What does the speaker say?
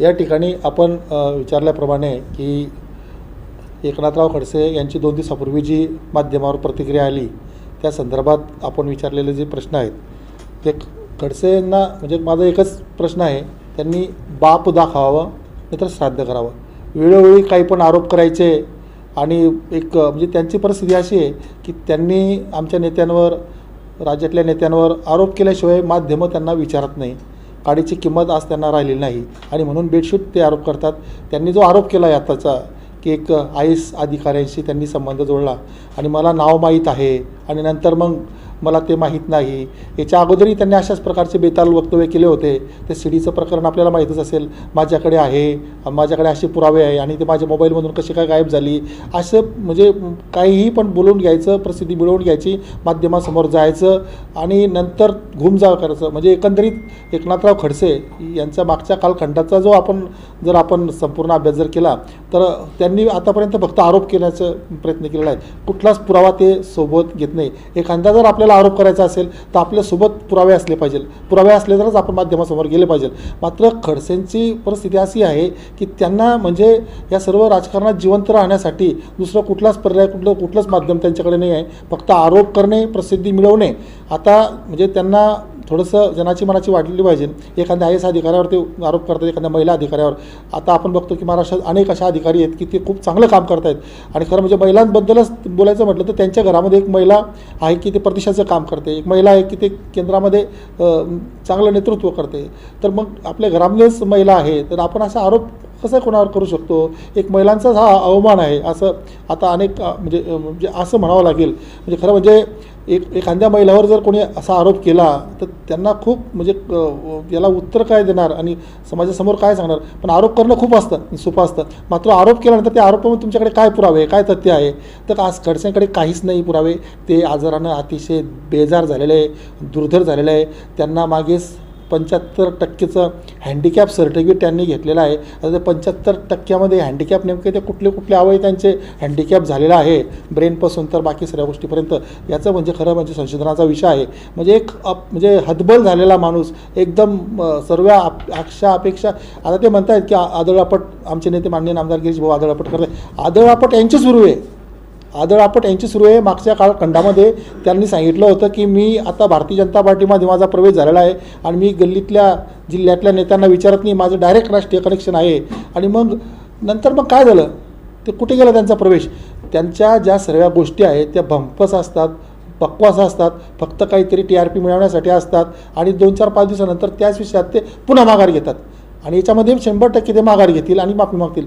या ठिकाणी आपण विचारल्याप्रमाणे की एकनाथराव खडसे यांची दोन दिवसापूर्वी जी माध्यमावर प्रतिक्रिया आली त्या संदर्भात आपण विचारलेले जे प्रश्न आहेत ते खडसेंना म्हणजे माझा एकच प्रश्न आहे त्यांनी बाप दाखवावं नाहीतर श्राद्ध करावं. वेळोवेळी काही पण आरोप करायचे आणि एक म्हणजे त्यांची परिस्थिती अशी आहे की त्यांनी आमच्या नेत्यांवर राज्यातल्या नेत्यांवर आरोप केल्याशिवाय माध्यमं त्यांना विचारत नाही. काडीची किंमत आज त्यांना राहिलेली नाही. आणि म्हणून बेडशूट ते आरोप करतात. त्यांनी जो आरोप केला आहे आताचा की एक आय एस अधिकाऱ्यांशी त्यांनी संबंध जोडला. आणि मला नाव माहीत आहे. आणि नंतर मग मला ते माहीत नाही. याच्या अगोदरही त्यांनी अशाच प्रकारचे बेताल वक्तव्य केले होते. ते सीडीचं प्रकरण आपल्याला माहीतच असेल. माझ्याकडे आहे. माझ्याकडे असे पुरावे आहे. आणि ते माझ्या मोबाईलमधून कशी काय गायब झाली? असं म्हणजे काहीही पण बोलून घ्यायचं प्रसिद्धी मिळवून घ्यायची माध्यमासमोर जायचं आणि नंतर घुमजाव करायचं. म्हणजे एकंदरीत एकनाथराव खडसे यांचा मागच्या कालखंडाचा जो आपण जर आपण संपूर्ण अभ्यास जर केला तर त्यांनी आतापर्यंत फक्त आरोप केल्याचा प्रयत्न केलेला आहे. कुठलाच पुरावा ते सोबत घेत नाही. एखादा जर आपल्याला आरोप करायचा असेल तर आपल्यासोबत पुरावे असले पाहिजे पुरावे असले तरच आपण माध्यमासमोर गेले पाहिजे मात्र खडसेंची परिस्थिती अशी आहे की त्यांना म्हणजे या सर्व राजकारणात जिवंत राहण्यासाठी दुसरं कुठलाच पर्याय कुठलं कुठलंच माध्यम त्यांच्याकडे नाही आहे. फक्त आरोप करणे प्रसिद्धी मिळवणे. आता म्हणजे त्यांना थोडंसं जनाची मनाची वाढलेली पाहिजे. एखाद्या आय एस अधिकाऱ्यावर ते आरोप करतात एखाद्या महिला अधिकाऱ्यावर. आता आपण बघतो की महाराष्ट्रात अनेक अशा अधिकारी आहेत की ते खूप चांगलं काम करत आहेत आणि खरं म्हणजे महिलांबद्दलच बोलायचं म्हटलं तर त्यांच्या घरामध्ये एक महिला आहे की ते प्रदेशाचं काम करते. एक महिला आहे की ते केंद्रामध्ये चांगलं नेतृत्व करते. तर मग आपल्या घरामध्येच महिला आहे. तर आपण असा आरोप कसं कोणावर करू शकतो? एक महिलांचाच हा अवमान आहे. असं आता अनेक म्हणजे म्हणजे असं म्हणावं लागेल. म्हणजे खरं म्हणजे एक एखाद्या महिलावर जर कोणी असा आरोप केला तर त्यांना खूप म्हणजे याला उत्तर काय देणार आणि समाजासमोर काय सांगणार? पण आरोप करणं खूप असतं सोपं असतं. मात्र आरोप केल्यानंतर त्या आरोपामध्ये तुमच्याकडे काय पुरावे काय तथ्य आहे? तर आज खडसेंकडे काहीच नाही पुरावे. ते आजारानं अतिशय बेजार झालेले आहे दुर्धर झालेलं आहे. त्यांना मागेच पंच्याहत्तर टक्केचं हँडिकॅप सर्टिफिकेट त्यांनी घेतलेलं आहे. आता ते पंच्याहत्तर टक्क्यामध्ये हँडिकॅप नेमके ते कुठले कुठले अवयव त्यांचे हँडिकॅप झालेला आहे? ब्रेनपासून तर बाकी सगळ्या गोष्टीपर्यंत. याचं म्हणजे खरं म्हणजे संशोधनाचा विषय आहे. म्हणजे एक अप म्हणजे हतबल झालेला माणूस एकदम सर्व आप आक्षा अपेक्षा. आता ते म्हणतायत की आदळापट आमचे नेते माननीय आमदार गिरीश भाऊ आदळापट करत आदळापट यांचीच सुरू आहे. आदळ आपट यांची सुरू आहे. मागच्या काळखंडामध्ये त्यांनी सांगितलं होतं की मी आता भारतीय जनता पार्टीमध्ये माझा प्रवेश झालेला आहे आणि मी गल्लीतल्या जिल्ह्यातल्या नेत्यांना विचारत नाही. माझं डायरेक्ट राष्ट्रीय कनेक्शन आहे. आणि मग नंतर मग काय झालं? ते कुठे गेला त्यांचा प्रवेश? त्यांच्या ज्या सर्व गोष्टी आहेत त्या भंपस असतात बकवास असतात फक्त काहीतरी टी आर पी मिळवण्यासाठी असतात आणि दोन चार पाच दिवसानंतर त्याच विषयात ते पुन्हा माघार घेतात. आणि याच्यामध्ये शंभर टक्के ते माघार घेतील आणि माफी मागतील.